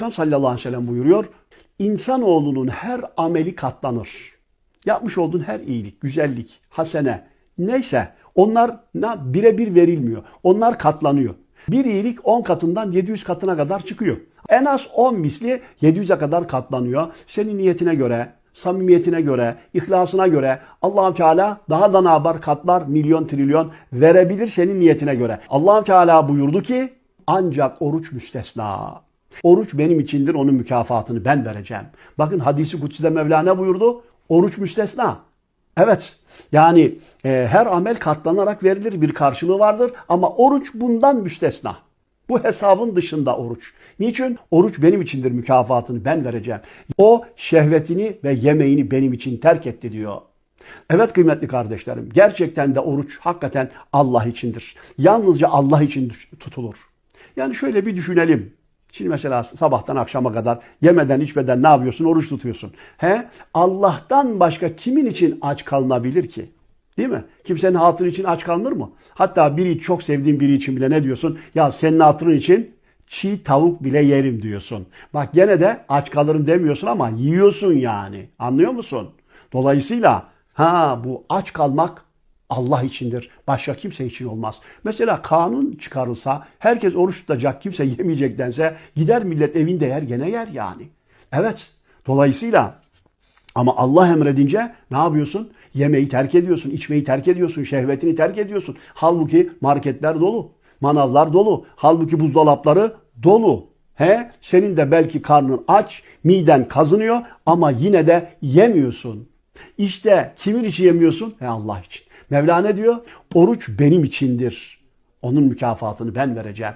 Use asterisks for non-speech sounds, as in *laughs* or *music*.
Sallallahu aleyhi ve sellem buyuruyor. İnsanoğlunun her ameli katlanır. Yapmış olduğun her iyilik, güzellik, hasene neyse onlar birebir verilmiyor. Onlar katlanıyor. Bir iyilik 10 katından 700 katına kadar çıkıyor. En az 10 misli 700'e kadar katlanıyor. Senin niyetine göre, samimiyetine göre, ihlasına göre allah Teala daha da ne yapar? Katlar milyon trilyon verebilir senin niyetine göre. allah Teala buyurdu ki ancak oruç müstesna. Oruç benim içindir onun mükafatını ben vereceğim. Bakın hadisi kutside Mevlana buyurdu? Oruç müstesna. Evet yani e, her amel katlanarak verilir bir karşılığı vardır ama oruç bundan müstesna. Bu hesabın dışında oruç. Niçin? Oruç benim içindir mükafatını ben vereceğim. O şehvetini ve yemeğini benim için terk etti diyor. Evet kıymetli kardeşlerim gerçekten de oruç hakikaten Allah içindir. Yalnızca Allah için tutulur. Yani şöyle bir düşünelim. Şimdi mesela sabahtan akşama kadar yemeden içmeden ne yapıyorsun? Oruç tutuyorsun. He? Allah'tan başka kimin için aç kalınabilir ki? Değil mi? Kimsenin hatırı için aç kalınır mı? Hatta biri çok sevdiğin biri için bile ne diyorsun? Ya senin hatırın için çiğ tavuk bile yerim diyorsun. Bak gene de aç kalırım demiyorsun ama yiyorsun yani. Anlıyor musun? Dolayısıyla ha bu aç kalmak Allah içindir. Başka kimse için olmaz. Mesela kanun çıkarılsa herkes oruç tutacak kimse *laughs* yemeyecek dense gider millet evinde yer gene yer yani. Evet. Dolayısıyla ama Allah emredince ne yapıyorsun? Yemeği terk ediyorsun, içmeyi terk ediyorsun, şehvetini terk ediyorsun. Halbuki marketler dolu, manavlar dolu. Halbuki buzdolapları dolu. He? Senin de belki karnın aç, miden kazınıyor ama yine de yemiyorsun. İşte kimin için yemiyorsun? He Allah için. Mevla ne diyor? Oruç benim içindir. Onun mükafatını ben vereceğim.